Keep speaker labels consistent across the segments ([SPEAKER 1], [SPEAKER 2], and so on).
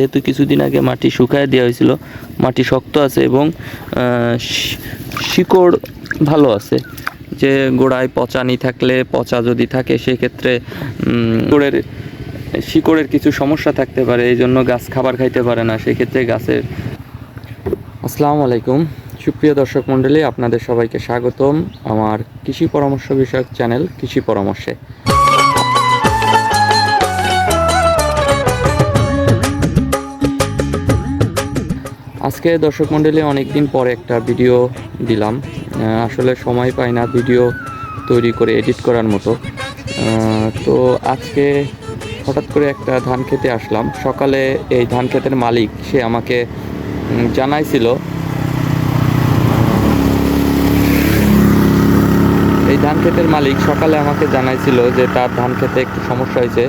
[SPEAKER 1] যেহেতু কিছুদিন আগে মাটি শুকায় দেওয়া হয়েছিল, মাটি শক্ত আছে এবং শিকড় ভালো আছে। যে গোড়ায় পচানি থাকলে, পচা যদি থাকে, সেক্ষেত্রে গোড়ের শিকড়ের কিছু সমস্যা থাকতে পারে এই জন্য গাছ খাবার খাইতে পারে না, সেক্ষেত্রে গাছের আসসালামু আলাইকুম। সুপ্রিয় দর্শক মণ্ডলী, আপনাদের সবাইকে স্বাগতম। আমার কৃষি পরামর্শ বিষয়ক চ্যানেল কৃষি পরামর্শে। আজকে দর্শক মণ্ডলী অনেকদিন পরে একটা ভিডিও দিলাম। আসলে সময় পাই না ভিডিও তৈরি করে এডিট করার মতো। তো আজকে হঠাৎ করে একটা ধান খেতে আসলাম। সকালে এই ধান ক্ষেতের মালিক, সে আমাকে জানাইছিল, এই ধান ক্ষেতের মালিক সকালে আমাকে জানাইছিল যে তার ধান খেতে একটু সমস্যা হয়েছে।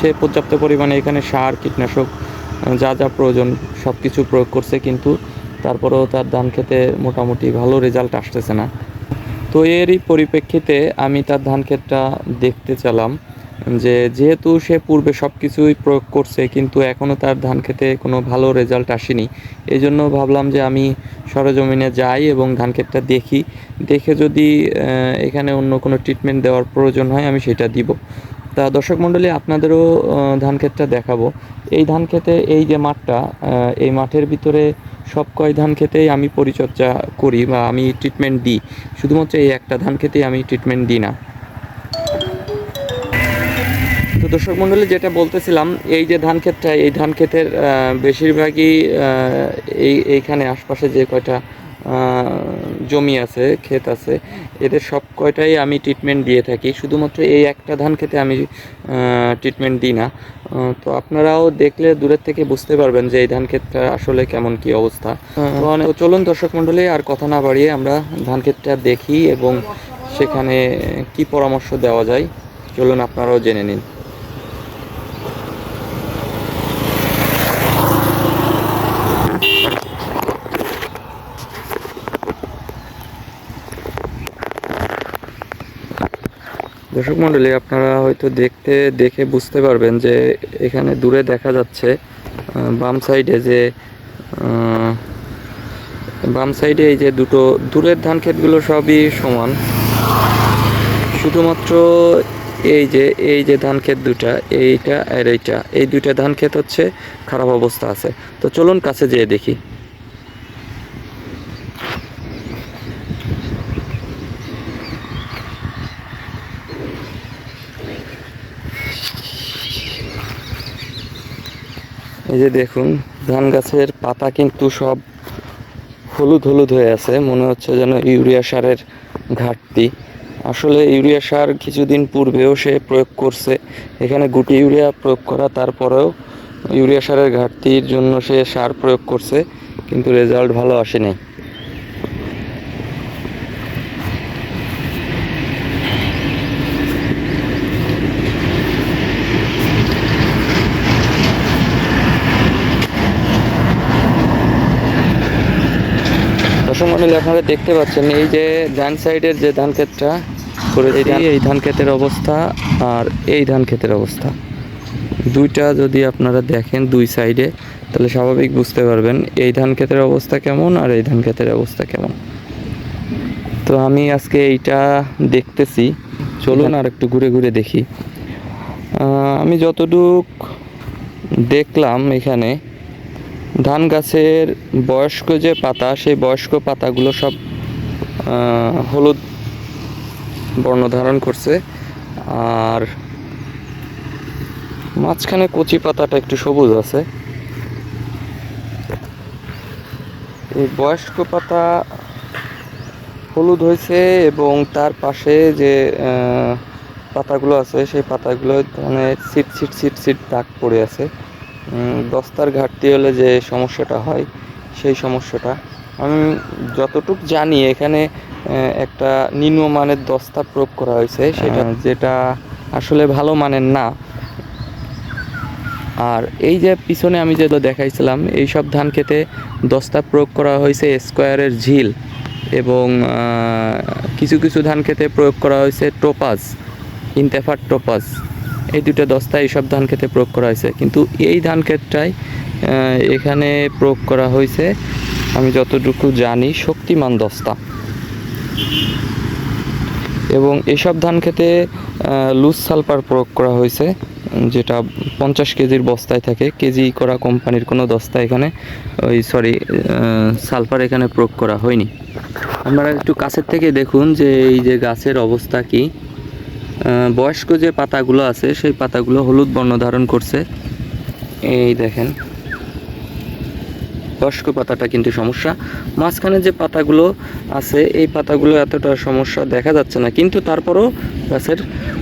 [SPEAKER 1] সে পর্যাপ্ত পরিমাণে এখানে সার, কীটনাশক যা যা প্রয়োজন সব কিছু প্রয়োগ করছে কিন্তু তারপরেও তার ধান খেতে মোটামুটি ভালো রেজাল্ট আসতেছে না। তো এরই পরিপ্রেক্ষিতে আমি তার ধান ক্ষেতটা দেখতে চালাম যে যেহেতু সে পূর্বে সব কিছুই প্রয়োগ করছে কিন্তু এখনও তার ধান খেতে কোনো ভালো রেজাল্ট আসেনি। এই জন্য ভাবলাম যে আমি সরজমিনে যাই এবং ধান ক্ষেতটা দেখি। দেখে যদি এখানে অন্য কোনো ট্রিটমেন্ট দেওয়ার প্রয়োজন হয় আমি সেটা দিব। তা দর্শক মণ্ডলী, আপনাদেরও ধান ক্ষেতটা দেখাবো। এই ধান খেতে এই যে মাঠটা এই মাঠের ভিতরে সব কয় ধান খেতেই আমি পরিচর্যা করি বা আমি ট্রিটমেন্ট দিই। শুধুমাত্র এই একটা ধান খেতেই আমি ট্রিটমেন্ট দিই না। তো দর্শক মণ্ডলী, যেটা বলতেছিলাম, এই যে ধান ক্ষেতটা, এই ধান ক্ষেতের বেশিরভাগই এই, এইখানে আশপাশে যে কয়টা জমি আছে ক্ষেত আছে এদের সব কয়টাই আমি ট্রিটমেন্ট দিয়ে থাকি। শুধুমাত্র এই একটা ধান খেতে আমি ট্রিটমেন্ট দিই না। তো আপনারাও দেখলে দূরের থেকে বুঝতে পারবেন যে এই ধান ক্ষেতটা আসলে কেমন কি অবস্থা। তো অনেক- তো চলুন দর্শক মণ্ডলী আর কথা না বাড়িয়ে আমরা ধান ক্ষেতটা দেখি এবং সেখানে কি পরামর্শ দেওয়া যায় চলুন আপনারাও জেনে নিন। দর্শক মণ্ডলী আপনারা হয়তো দেখতে, দেখে বুঝতে পারবেন যে এখানে দূরে দেখা যাচ্ছে বাম সাইডে যে বাম সাইডে এই যে দুটো, দূরের ধান ক্ষেতগুলো সবই সমান। শুধুমাত্র এই যে এই যে ধান ক্ষেত দুটা, এইটা আর এইটা, এই দুইটা ধান ক্ষেত হচ্ছে খারাপ অবস্থা আছে। তো চলুন কাছে যেয়ে দেখি। এই যে দেখুন, ধান গাছের পাতা কিন্তু সব হলুদ হলুদ হয়ে আছে। মনে হচ্ছে যেন ইউরিয়া সারের ঘাটতি। আসলে ইউরিয়া সার কিছুদিন পূর্বেও সে প্রয়োগ করছে। এখানে গুটি ইউরিয়া প্রয়োগ করা, তারপরেও ইউরিয়া সারের ঘাটতির জন্য সে সার প্রয়োগ করছে, কিন্তু রেজাল্ট ভালো আসেনি। দর্শক মন্ডলী আপনারা দেখতে পাচ্ছেন, এই যে ডান সাইডের যে ধান ক্ষেতটা করে এই ধান ক্ষেতের অবস্থা আর এই ধান ক্ষেতের অবস্থা। দুইটা যদি আপনারা দেখেন দুই সাইডে, তাহলে স্বাভাবিক বুঝতে পারবেন এই ধান ক্ষেতের অবস্থা কেমন আর এই ধান ক্ষেতের অবস্থা কেমন। তো আমি আজকে এইটা দেখতেছি। চলুন আর একটু ঘুরে ঘুরে দেখি। আমি যতটুক দেখলাম এখানে ধান গাছের বয়স্ক যে পাতা, সেই বয়স্ক পাতাগুলো সব হলুদ বর্ণ ধারণ করছে। আর মাঝখানে কচি পাতাটা একটু সবুজ আছে। এই বয়স্ক পাতা হলুদ হয়েছে এবং তার পাশে যে পাতাগুলো আছে, সেই পাতাগুলো মানে সিট সিট সিট সিট দাগ পড়ে আছে। দস্তার ঘাটতি হলে যে সমস্যাটা হয় সেই সমস্যাটা। আমি যতটুক জানি এখানে একটা নিম্নমানের দস্তা প্রয়োগ করা হয়েছে সেটা যেটা আসলে ভালো মানের না। আর এই যে পিছনে আমি যেগুলো দেখাইছিলাম এই সব ধান খেতে দস্তা প্রয়োগ করা হয়েছে স্কোয়ারের ঝিল এবং কিছু কিছু ধান খেতে প্রয়োগ করা হয়েছে টোপাস ইন্তেফার টোপাজ। এই দুটো দস্তা এইসব ধান খেতে প্রয়োগ করা হয়েছে। কিন্তু এই ধান ক্ষেতটাই এখানে প্রয়োগ করা হয়েছে। আমি যতটুকু জানি, শক্তিমান দস্তা। এবং এসব ধান খেতে লুজ সালফার প্রয়োগ করা হয়েছে, যেটা পঞ্চাশ কেজির বস্তায় থাকে। কেজি করা কোম্পানির কোনো দস্তা এখানে, ওই সরি সালফার এখানে প্রয়োগ করা হয়নি। আপনারা একটু কাছের থেকে দেখুন যে এই যে গাছের অবস্থা কি। বয়স্ক যে পাতাগুলো আছে, সেই পাতাগুলো হলুদ বর্ণ ধারণ করছে। এই দেখেন। বয়স্ক পাতাটা কিন্তু সমস্যা। মাঝখানে যে পাতাগুলো আছে, এই পাতাগুলো এতটা সমস্যা দেখা যাচ্ছে না। কিন্তু তারপরও গাছের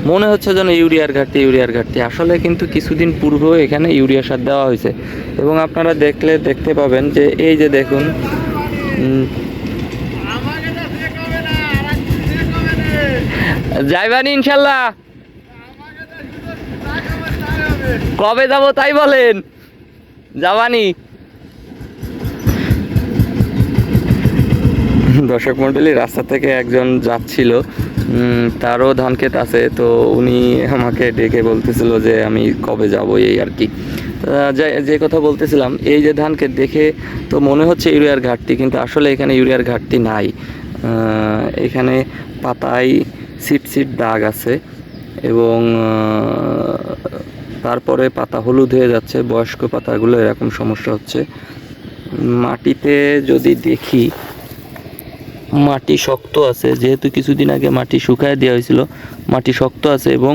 [SPEAKER 1] মনে হচ্ছে যেন ইউরিয়ার ঘাটতি ইউরিয়ার ঘাটতি। আসলে কিন্তু কিছুদিন পূর্বেও এখানে ইউরিয়া সার দেওয়া হয়েছে। এবং আপনারা দেখলে দেখতে পাবেন যে, এই যে দেখুন যাইবানি ইনশাল্লাহ। কবে যাব তাই বলেন। যাবানি। দর্শক মণ্ডলী রাস্তা থেকে একজন যাচ্ছিল। তারও ধান ক্ষেত আছে, তো উনি আমাকে ডেকে বলতেছিল যে আমি কবে যাব এই আর কি। যে কথা বলতেছিলাম, এই যে ধান ক্ষেত দেখে তো মনে হচ্ছে ইউরিয়ার ঘাটতি, কিন্তু আসলে এখানে ইউরিয়ার ঘাটতি নাই। এখানে পাতায় সিট সিট দাগ আছে এবং তারপরে পাতা হলুদ হয়ে যাচ্ছে, বয়স্ক পাতাগুলো এরকম সমস্যা হচ্ছে। মাটিতে যদি দেখি, মাটি শক্ত আছে, যেহেতু কিছুদিন আগে মাটি শুকায় দেওয়া হয়েছিল, মাটি শক্ত আছে এবং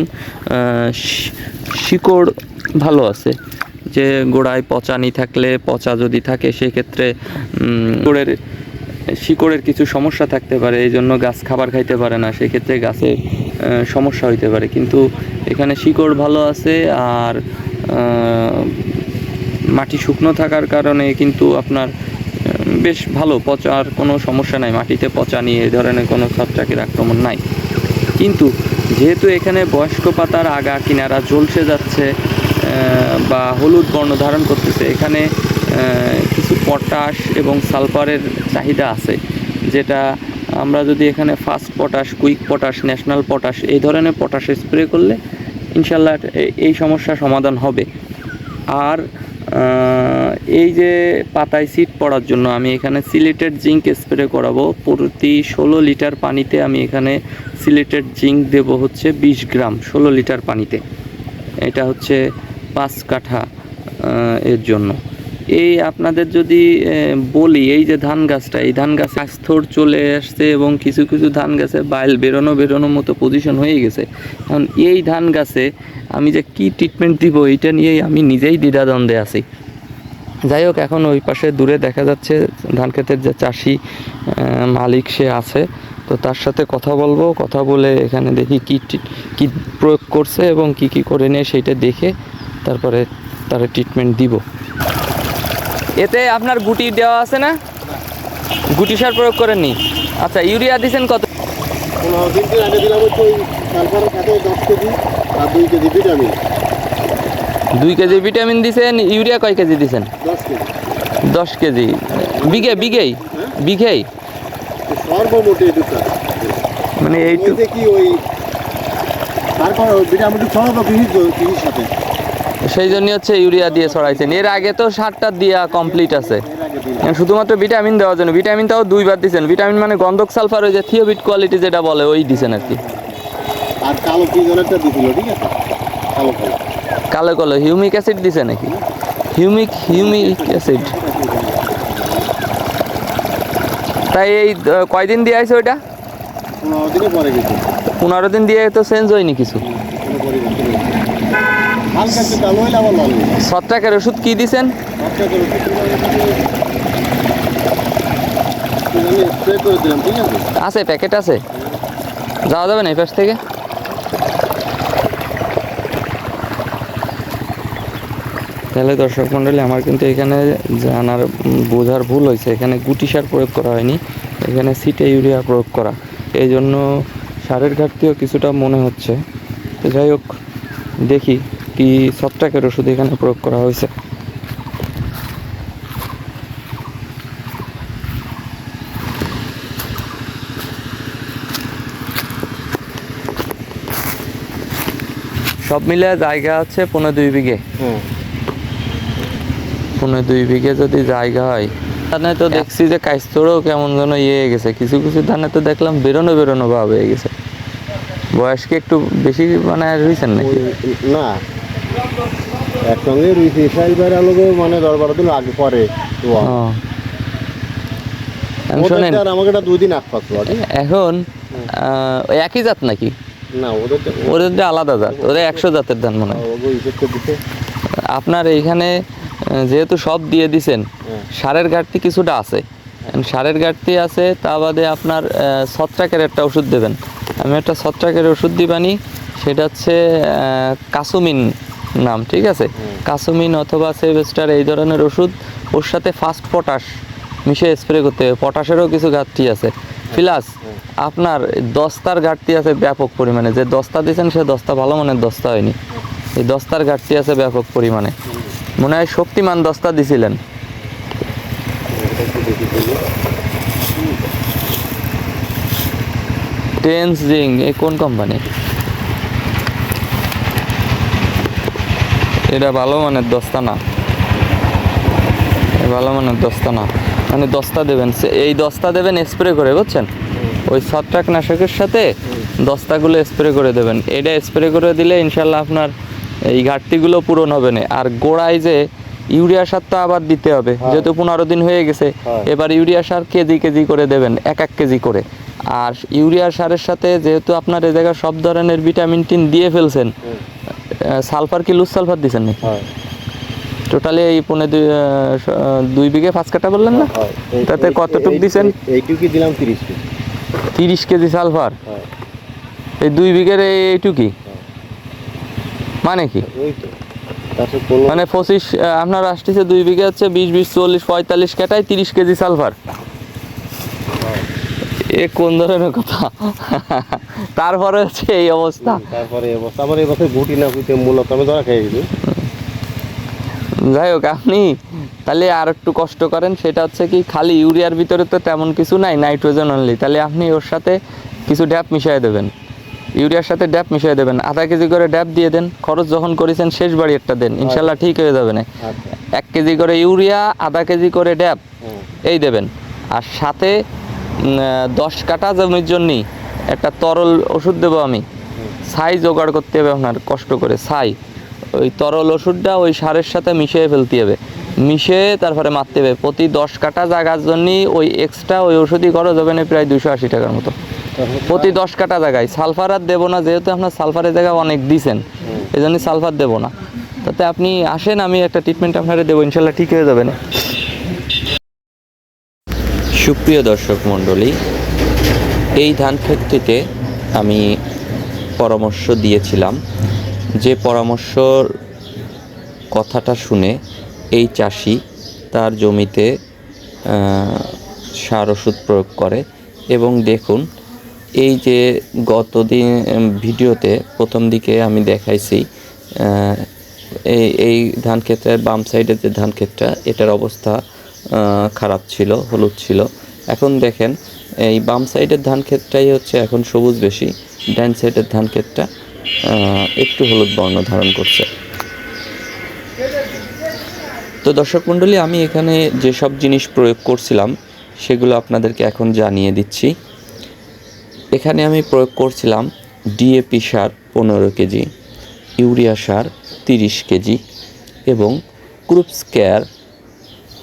[SPEAKER 1] শিকড় ভালো আছে। যে গোড়ায় পচানি থাকলে পচা যদি থাকে, সেক্ষেত্রে শিকড়ের শিকড়ের কিছু সমস্যা থাকতে পারে, এই জন্য গাছ খাবার খাইতে পারে না, সেক্ষেত্রে গাছের সমস্যা হইতে পারে। কিন্তু এখানে শিকড় ভালো আছে আর মাটি শুকনো থাকার কারণে কিন্তু আপনার বেশ ভালো পচার কোনো সমস্যা নাই। মাটিতে পচা নিয়ে এই ধরনের কোনো ছত্রাকের আক্রমণ নাই। কিন্তু যেহেতু এখানে বয়স্ক পাতার আগা, কিনারা ঝলসে যাচ্ছে বা হলুদ বর্ণ ধারণ করতেছে, এখানে কিছু পটাশ এবং সালফারের চাহিদা আছে, যেটা আমরা যদি এখানে fast potash, quick potash, national potash এই ধরনের পটাশ স্প্রে করলে ইনশাল্লাহ এই সমস্যা সমাধান হবে। আর এই যে পাতায় সিট পড়ার জন্য আমি এখানে সিলেটেড জিঙ্ক স্প্রে করাবো, প্রতি ষোলো লিটার পানিতে আমি এখানে সিলেটেড জিঙ্ক দেব হচ্ছে বিশ গ্রাম, ষোলো লিটার পানিতে। এটা হচ্ছে পাঁচ কাঠা এর জন্য। এই আপনাদের যদি বলি, এই যে ধান গাছটা, এই ধান গাছ স্থর চলে আসছে এবং কিছু কিছু ধান গাছে বাইল বেরোনো বেরোনোর মতো পজিশন হয়ে গেছে। এখন এই ধান গাছে আমি যে কি ট্রিটমেন্ট দিব, এটা নিয়েই আমি নিজেই দ্বিধাদ্বন্দ্বে আছি। যাই হোক, এখন ওই পাশে দূরে দেখা যাচ্ছে ধান ক্ষেতের যে চাষি মালিক সে আছে। তো তার সাথে কথা বলব, কথা বলে এখানে দেখি কি কি প্রয়োগ করছে এবং কি কি করে নেয়, সেইটা দেখে তারপরে তার ট্রিটমেন্ট দিব। এতে আপনার গুটি দেওয়া আছে না? গুটি সার প্রয়োগ করেননি। আচ্ছা ইউরিয়া দিছেন কত?
[SPEAKER 2] দুই কেজি ভিটামিন।
[SPEAKER 1] দিছেন ইউরিয়া কয় কেজি দিছেন?
[SPEAKER 2] দশ কেজি।
[SPEAKER 1] বিঘে বিঘেই? বিঘেই?
[SPEAKER 2] তো সর্বমোট এই দুটা
[SPEAKER 1] মানে এইটুকু
[SPEAKER 2] কি ওই তারপর ভিটামিন তো কৃষির সাথে।
[SPEAKER 1] সেই জন্য হচ্ছে ইউরিয়া দিয়ে ছড়াইছেন। এর আগে তো সারটা দিয়া কমপ্লিট আছে। এখন শুধুমাত্র ভিটামিন দেওয়ার জন্য। ভিটামিন তাও দুইবার দিছেন। ভিটামিন মানে গন্ধক সালফার ওই যে থিওবিট কোয়ালিটি যেটা বলে ওই দিছেন আর কি
[SPEAKER 2] আর কালো কি যেন দিছিল ঠিক আছে? কালো কালো।
[SPEAKER 1] কালো কালো। হিউমিক অ্যাসিড দিছে নাকি? হিউমিক হিউমিক অ্যাসিড তাই এই কয়দিন দিয়ে আছে ওইটা?
[SPEAKER 2] পনেরো দিন
[SPEAKER 1] দিয়ে তো চেঞ্জ হয়নি কিছু
[SPEAKER 2] কোনো পরিবর্তন হয়নি। হালকা একটু কালো হইলে আবার লাল হইল
[SPEAKER 1] ছত্রাকের ওষুধ কি দিছেন?
[SPEAKER 2] ঠিক আছে?
[SPEAKER 1] আছে প্যাকেট আছে। যাওয়া যাবে না এই পাশ থেকে? তাহলে দর্শক মণ্ডলী আমার কিন্তু এখানে জানার বোঝার ভুল হয়েছে। এখানে গুটি সার প্রয়োগ করা হয়নি। এখানে সিটে ইউরিয়া প্রয়োগ করা। এই জন্য সারের ঘাটতিও কিছুটা মনে হচ্ছে। তো যাই হোক দেখি। কি ছত্রাকের ওষুধ এখানে প্রয়োগ করা হয়েছে? সব মিলে জায়গা আছে পনেরো দুই বিঘে। পনেরো দুই বিঘে যদি জায়গা হয় ধানে তো দেখছি যে কাইস্তরও কেমন যেন ইয়ে হয়ে গেছে। কিছু কিছু ধানে তো দেখলাম বেরোনো বেরোনো ভাব হয়ে গেছে। বয়স কি একটু বেশি মানে রয়েছেন নাকি?
[SPEAKER 2] না। একসঙ্গে রুইছি সাইবার আলোকে মানে দশ বারো দিন আগে পরে
[SPEAKER 1] এখন শোনেন।
[SPEAKER 2] আমাকে এটা দুই দিন আগ পাচ্ছিল ঠিক আছে?
[SPEAKER 1] এখন ওই একই জাত নাকি?
[SPEAKER 2] না ওদের
[SPEAKER 1] ওদের আলাদা জাত। ওদের একশো জাতের ধান মনে হয়। আপনার এইখানে যেহেতু সব দিয়ে দিছেন
[SPEAKER 2] হ্যাঁ।
[SPEAKER 1] সারের ঘাটতি কিছুটা আছে। সারের ঘাটতি আছে তা বাদে আপনার ছত্রাকের একটা ওষুধ দেবেন। আমি একটা ছত্রাকের ওষুধ দিবানি সেটা হচ্ছে কাসুমিন নাম, ঠিক আছে? কাসুমিন অথবা সেভেস্টার এই ধরনের ওষুধ, ওর সাথে ফাস্ট পটাশ মিশে স্প্রে করতে হবে। পটাশেরও কিছু ঘাটতি আছে। প্লাস আপনার দস্তার ঘাটতি আছে ব্যাপক পরিমাণে। যে দস্তা দিয়েছেন, সে দস্তা ভালো মানের দস্তা হয়নি। এই দস্তার ঘাটতি আছে ব্যাপক পরিমাণে। মনে হয় শক্তিমান দস্তা দিছিলেন। টেন্স জিং এই কোন কোম্পানি এটা ভালো মানের দস্তা না। ভালো মানের দস্তা না। মানে দস্তা দেবেন এই দস্তা দেবেন স্প্রে করে বুঝছেন? ওই ছত্রাক নাশকের সাথে দস্তাগুলো স্প্রে করে দেবেন। এটা স্প্রে করে দিলে ইনশাল্লাহ আপনার এই ঘাটতিগুলো পূরণ হবে না। আর গোড়ায় যে ইউরিয়া সার তো আবার দিতে হবে
[SPEAKER 2] হ্যাঁ।
[SPEAKER 1] যেহেতু পনেরো দিন হয়ে গেছে
[SPEAKER 2] হ্যাঁ।
[SPEAKER 1] এবার ইউরিয়া সার কেজি কেজি করে দেবেন এক এক কেজি করে। আর ইউরিয়া সারের সাথে যেহেতু আপনার এ জায়গায় সব ধরনের ভিটামিন টিন দিয়ে ফেলছেন সালফার কি লুজ সালফার দিচ্ছেন নাকি? টোটালি এই পনে দুই বিঘে পাঁচ কাটা বললেন না? তাতে কতটুক দিছেন?
[SPEAKER 2] এই- এইটুকুই দিলাম তিরিশ কেজি।
[SPEAKER 1] তিরিশ কেজি সালফার? এই দুই বিঘের এই- এইটুকি? মানে কি? মানে পঁচিশ আপনার আসতেছে দুই বিঘে হচ্ছে বিশ বিশ চল্লিশ পঁয়তাল্লিশ কাটায় তিরিশ কেজি সালফার। এ কোন ধরনের কথা? তারপরে হচ্ছে এই অবস্থা।
[SPEAKER 2] তারপরে এবছর আমার এবছর গুটি না গুটি মূলত আমি ধরা খেয়ে গেছি।
[SPEAKER 1] যাই হোক আপনি তাহলে আর একটু কষ্ট করেন। সেটা হচ্ছে কি খালি ইউরিয়ার ভিতরে তো তেমন কিছু নাই নাইট্রোজেন অনলি তাহলে আপনি ওর সাথে কিছু ড্যাপ মিশিয়ে দেবেন। ইউরিয়ার সাথে ড্যাপ মিশিয়ে দেবেন। আধা কেজি করে ড্যাপ দিয়ে দেন। খরচ যখন করেছেন শেষ বাড়ি একটা দেন। ইনশাল্লাহ ঠিক হয়ে যাবে না।
[SPEAKER 2] আচ্ছা।
[SPEAKER 1] এক কেজি করে ইউরিয়া আধা কেজি করে ড্যাপ এই দেবেন। আর সাথে দশ কাটা জমির জন্যই একটা তরল ওষুধ দেবো আমি। ছাই জোগাড় করতে হবে আপনার, কষ্ট করে, ছাই। ওই তরল ওষুধটা ওই সারের সাথে মিশিয়ে ফেলতে হবে। মিশিয়ে তারপরে মারতে হবে। প্রতি দশ কাটা জায়গার জন্যই ওই এক্সট্রা ওই ওষুধই খরচ হবে না, প্রায় দুশো আশি টাকার মতো। প্রতি দশ কাটা জায়গায়। সালফার আর দেবো না, যেহেতু আপনার সালফারের জায়গায় অনেক দিছেন এই জন্যই সালফার দেবো না। তাতে আপনি আসেন, আমি একটা ট্রিটমেন্ট আপনারা দেবো, ইনশাল্লাহ ঠিক হয়ে যাবে না। সুপ্রিয় দর্শক মণ্ডলী, এই ধান ক্ষেতটিতে আমি পরামর্শ দিয়েছিলাম যে পরামর্শর কথাটা শুনে এই চাষি তার জমিতে সার ওষুধ প্রয়োগ করে এবং দেখুন, এই যে গতদিন ভিডিওতে প্রথম দিকে আমি দেখাইছি এই এই ধান ক্ষেত্রের বাম সাইডের যে ধান ক্ষেতটা, এটার অবস্থা খারাপ ছিল, হলুদ ছিল। এখন দেখেন, এই বাম সাইডের ধান ক্ষেতটাই হচ্ছে এখন সবুজ বেশি, ডান সাইডের ধান ক্ষেতটা একটু হলুদ বর্ণ ধারণ করছে। তো দর্শক মণ্ডলী, আমি এখানে যেসব জিনিস প্রয়োগ করছিলাম, সেগুলো আপনাদেরকে এখন জানিয়ে দিচ্ছি। এখানে আমি প্রয়োগ করছিলাম ডিএপি সার পনেরো কেজি, ইউরিয়া সার তিরিশ কেজি এবং ক্রুপস কেয়ার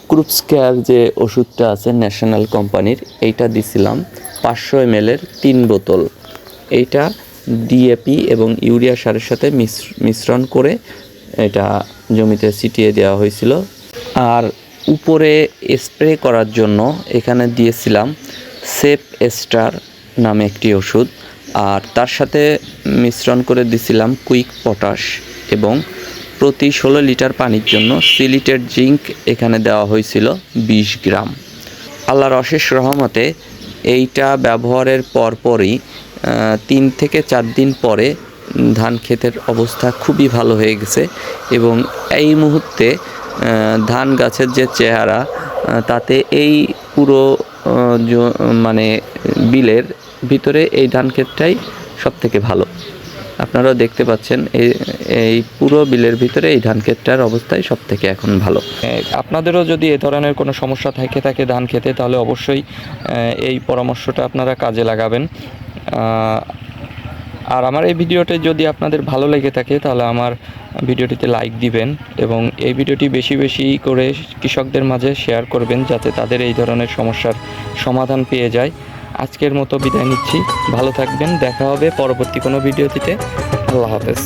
[SPEAKER 1] ক্রুপস কেয়ার যে ওষুধটা আছে ন্যাশনাল কোম্পানির এইটা দিছিলাম পাঁচশো এমএলের তিন বোতল। এইটা ডিএপি এবং ইউরিয়া সারের সাথে মিশ্র- মিশ্রণ করে এটা জমিতে ছিটিয়ে দেওয়া হয়েছিল। আর উপরে স্প্রে করার জন্য এখানে দিয়েছিলাম সেপ স্টার নামে একটি ওষুধ। আর তার সাথে মিশ্রণ করে দিছিলাম কুইক পটাশ এবং প্রতি ষোলো লিটার পানির জন্য সিলিটেড জিঙ্ক এখানে দেওয়া হয়েছিল বিশ গ্রাম। আল্লাহর অশেষ রহমতে এইটা ব্যবহারের পরপরই তিন থেকে চার দিন পরে ধান ক্ষেতের অবস্থা খুবই ভালো হয়ে গেছে এবং এই মুহূর্তে ধান গাছের যে চেহারা তাতে এই পুরো মানে বিলের ভিতরে এই ধান ক্ষেতটাই সব থেকে ভালো। আপনারাও দেখতে পাচ্ছেন এই এই পুরো বিলের ভিতরে এই ধান ক্ষেতটার অবস্থাই সব থেকে এখন ভালো। আপনাদেরও যদি এ ধরনের কোনো সমস্যা থেকে, থাকে ধান খেতে, তাহলে অবশ্যই এই পরামর্শটা আপনারা কাজে লাগাবেন। আর আমার এই ভিডিওটি যদি আপনাদের ভালো লেগে থাকে, তাহলে আমার ভিডিওটিতে লাইক দিবেন এবং এই ভিডিওটি বেশি বেশি করে কৃষকদের মাঝে শেয়ার করবেন, যাতে তাদের এই ধরনের সমস্যার সমাধান পেয়ে যায়। আজকের মতো বিদায় নিচ্ছি। ভালো থাকবেন দেখা হবে পরবর্তী কোনো ভিডিওটিতে আল্লাহ হাফেজ।